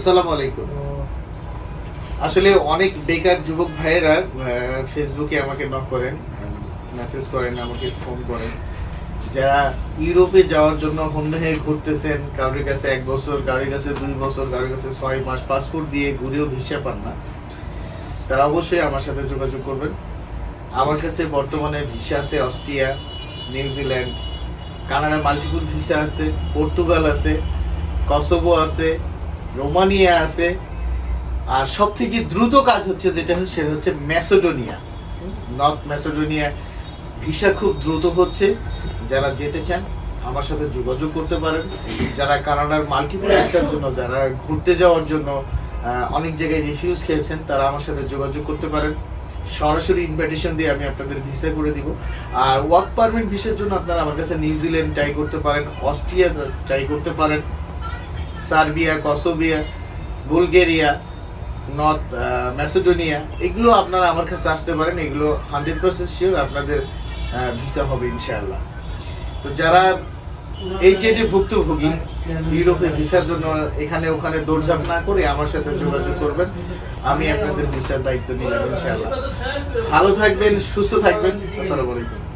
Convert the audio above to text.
আসসালামু আলাইকুম। আসলে অনেক বেকার যুবক ভাইয়েরা ফেসবুকে আমাকে নক করেন মেসেজ করেন, আমাকে ফোন করেন। যারা ইউরোপে যাওয়ার জন্য হন্য হয়ে ঘুরতেছেন, কারোর কাছে এক বছর, কারোর কাছে দুই বছর, কারোর কাছে ছয় মাস পাসপোর্ট দিয়ে ঘুরেও ভিসা পান না, তারা অবশ্যই আমার সাথে যোগাযোগ করবেন। আমার কাছে বর্তমানে ভিসা আছে Austria New Zealand Canada multiple visa আছে, পর্তুগাল আছে, কসোভো আছে রোমানিয়া আছে। আর সব থেকে দ্রুত কাজ হচ্ছে যেটা, সেটা হচ্ছে ম্যাসেডোনিয়া। নর্থ ম্যাসেডোনিয়া ভিসা খুব দ্রুত হচ্ছে। যারা যেতে চান, আমার সাথে যোগাযোগ করতে পারেন। যারা কানাডার মাল্টিপল ভিসার জন্য, যারা ঘুরতে যাওয়ার জন্য অনেক জায়গায় রিফিউজ খেয়েছেন, তারা আমার সাথে যোগাযোগ করতে পারেন। সরাসরি ইনভাইটেশন দিয়ে আমি আপনাদের ভিসা করে দিব। আর ওয়ার্ক পারমিট ভিসার জন্য আপনারা আমার কাছে নিউজিল্যান্ড ট্রাই করতে পারেন, অস্ট্রিয়া ট্রাই করতে পারেন। Serbia, Kosovo, Bulgaria, north Macedonia, এগুলো আপনারা আমার কাছে আসতে পারেন, এগুলো হান্ড্রেড পার্সেন্ট শিওর আপনাদের ভিসা হবে ইনশাআল্লাহ। তো যারা এই যে যে ভুক্তভোগী, ইউরোপে ভিসার জন্য এখানে ওখানে দৌড়ঝাঁপ না করে আমার সাথে যোগাযোগ করবেন, আমি আপনাদের ভিসার দায়িত্ব নিলাম ইনশাআল্লাহ। ভালো থাকবেন, সুস্থ থাকবেন, আসসালামু আলাইকুম।